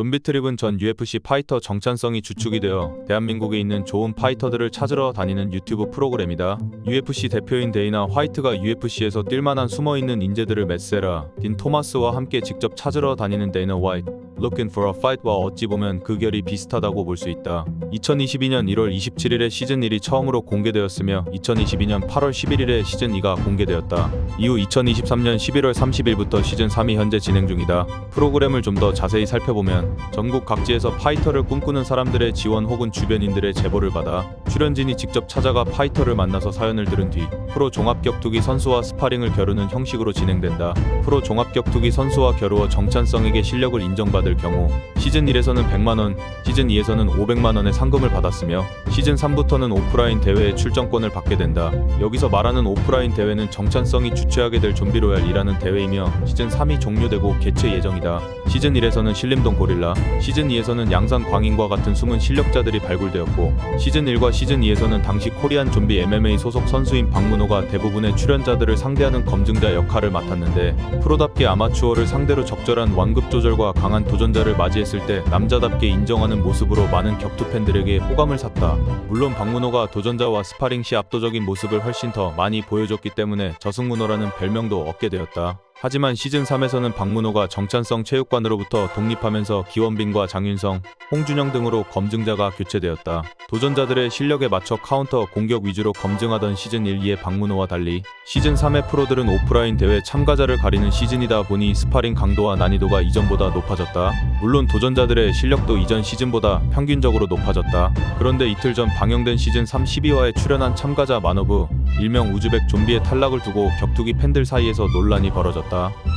좀비 트립은 전 UFC 파이터 정찬성이 주축이 되어 대한민국에 있는 좋은 파이터들을 찾으러 다니는 유튜브 프로그램이다. UFC 대표인 데이나 화이트가 UFC에서 뛸만한 숨어있는 인재들을 메세라, 딘 토마스와 함께 직접 찾으러 다니는 데이나 화이트, Looking for a Fight와 어찌 보면 그 결이 비슷하다고 볼 수 있다. 2022년 1월 27일에 시즌 1이 처음으로 공개되었으며 2022년 8월 11일에 시즌 2가 공개되었다. 이후 2023년 11월 30일부터 시즌 3이 현재 진행 중이다. 프로그램을 좀 더 자세히 살펴보면 전국 각지에서 파이터를 꿈꾸는 사람들의 지원 혹은 주변인들의 제보를 받아 출연진이 직접 찾아가 파이터를 만나서 사연을 들은 뒤 프로 종합격투기 선수와 스파링을 겨루는 형식으로 진행된다. 프로 종합격투기 선수와 겨루어 정찬성에게 실력을 인정받을 경우 시즌 1에서는 100만 원, 시즌 2에서는 500만 원의 상금을 받았으며 시즌 3부터는 오프라인 대회에 출전권을 받게 된다. 여기서 말하는 오프라인 대회는 정찬성이 주최하게 될 좀비로얄이라는 대회이며 시즌 3이 종료되고 개최 예정이다. 시즌 1에서는 신림동 고릴라, 시즌 2에서는 양산 광인과 같은 숨은 실력자들이 발굴되었고 시즌 1과 시즌 2에서는 당시 코리안 좀비 MMA 소속 선수인 박문호가 대부분의 출연자들을 상대하는 검증자 역할을 맡았는데 프로답게 아마추어를 상대로 적절한 완급 조절과 강한 도전 자를 맞이했을 때 남자답게 인정하는 모습으로 많은 격투 팬들에게 호감을 샀다. 물론 박문호가 도전자와 스파링 시 압도적인 모습을 훨씬 더 많이 보여줬기 때문에 저승문호라는 별명도 얻게 되었다. 하지만 시즌 3에서는 박문호가 정찬성 체육관으로부터 독립하면서 기원빈과 장윤성, 홍준영 등으로 검증자가 교체되었다. 도전자들의 실력에 맞춰 카운터 공격 위주로 검증하던 시즌 1, 2의 박문호와 달리 시즌 3의 프로들은 오프라인 대회 참가자를 가리는 시즌이다 보니 스파링 강도와 난이도가 이전보다 높아졌다. 물론 도전자들의 실력도 이전 시즌보다 평균적으로 높아졌다. 그런데 이틀 전 방영된 시즌 3 12화에 출연한 참가자 마노브 일명 우즈벡 좀비의 탈락을 두고 격투기 팬들 사이에서 논란이 벌어졌다.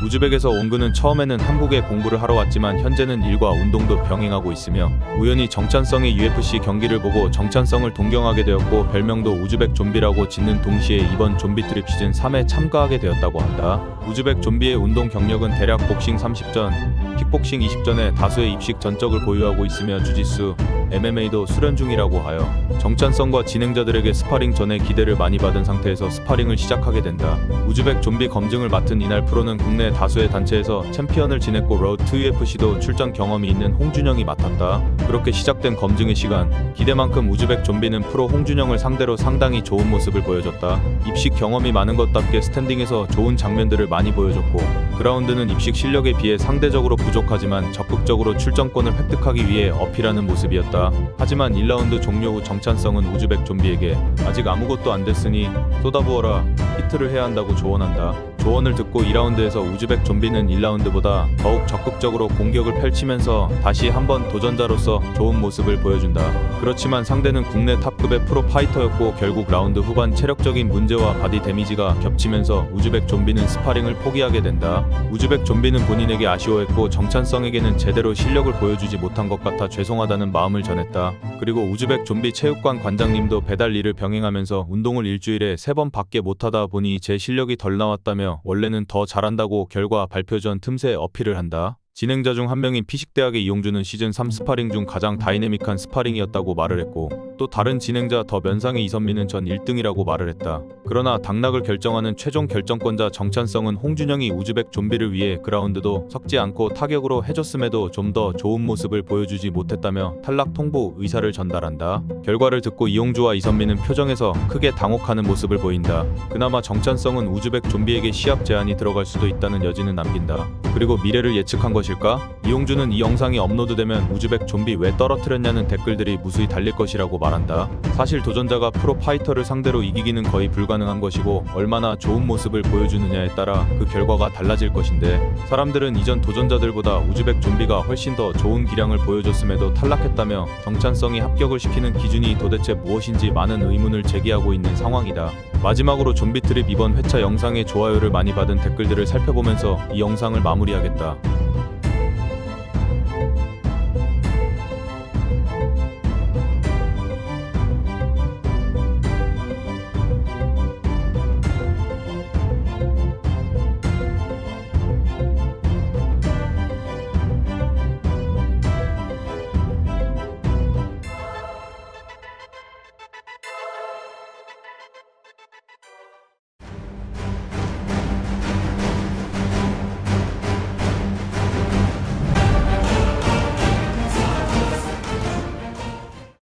우즈벡에서 온 그는 처음에는 한국에 공부를 하러 왔지만 현재는 일과 운동도 병행하고 있으며 우연히 정찬성의 UFC 경기를 보고 정찬성을 동경하게 되었고 별명도 우즈벡 좀비라고 짓는 동시에 이번 좀비 트립 시즌 3에 참가하게 되었다고 한다. 우즈벡 좀비의 운동 경력은 대략 복싱 30전, 킥복싱 20전에 다수의 입식 전적을 보유하고 있으며 주짓수, MMA도 수련 중이라고 하여 정찬성과 진행자들에게 스파링 전에 기대를 많이 받은 상태에서 스파링을 시작하게 된다. 우즈벡 좀비 검증을 맡은 이날 프로는 국내 다수의 단체에서 챔피언을 지냈고 로드 2 UFC도 출전 경험이 있는 홍준영이 맡았다. 그렇게 시작된 검증의 시간, 기대만큼 우즈벡 좀비는 프로 홍준영을 상대로 상당히 좋은 모습을 보여줬다. 입식 경험이 많은 것답게 스탠딩에서 좋은 장면들을 많이 보여줬고 그라운드는 입식 실력에 비해 상대적으로 부족하지만 적극적으로 출전권을 획득하기 위해 어필하는 모습이었다. 하지만 1라운드 종료 후 정찬성은 우즈벡 좀비에게 아직 아무것도 안 됐으니 쏟아부어라 히트를 해야 한다고 조언한다. 조언을 듣고 2라운드에서 우즈벡 좀비는 1라운드보다 더욱 적극적으로 공격을 펼치면서 다시 한번 도전자로서 좋은 모습을 보여준다. 그렇지만 상대는 국내 탑급의 프로 파이터였고 결국 라운드 후반 체력적인 문제와 바디 데미지가 겹치면서 우즈벡 좀비는 스파링을 포기하게 된다. 우즈벡 좀비는 본인에게 아쉬워했고 정찬성에게는 제대로 실력을 보여주지 못한 것 같아 죄송하다는 마음을 전했다. 그리고 우즈벡 좀비 체육관 관장님도 배달 일을 병행하면서 운동을 일주일에 세 번 밖에 못하다 보니 제 실력이 덜 나왔다며 원래는 더 잘한다고 결과 발표 전 틈새 어필을 한다. 진행자 중 한 명인 피식대학의 이용주는 시즌 3 스파링 중 가장 다이내믹한 스파링이었다고 말을 했고 또 다른 진행자 더 면상의 이선미는 전 1등이라고 말을 했다. 그러나 당락을 결정하는 최종 결정권자 정찬성은 홍준영이 우즈벡 좀비를 위해 그라운드도 섞지 않고 타격으로 해줬음에도 좀 더 좋은 모습을 보여주지 못했다며 탈락 통보 의사를 전달한다. 결과를 듣고 이용주와 이선미는 표정에서 크게 당혹하는 모습을 보인다. 그나마 정찬성은 우즈벡 좀비에게 시합 제한이 들어갈 수도 있다는 여지는 남긴다. 그리고 미래를 예측한 것일까? 이용주는 이 영상이 업로드되면 우즈벡 좀비 왜 떨어뜨렸냐는 댓글들이 무수히 달릴 것이라고 말한다. 사실 도전자가 프로 파이터를 상대로 이기기는 거의 불가능한 것이고 얼마나 좋은 모습을 보여주느냐에 따라 그 결과가 달라질 것인데 사람들은 이전 도전자들보다 우즈벡 좀비가 훨씬 더 좋은 기량을 보여줬음에도 탈락했다며 정찬성이 합격을 시키는 기준이 도대체 무엇인지 많은 의문을 제기하고 있는 상황이다. 마지막으로 좀비 트립 이번 회차 영상의 좋아요를 많이 받은 댓글들을 살펴보면서 이 영상을 마무리하겠다.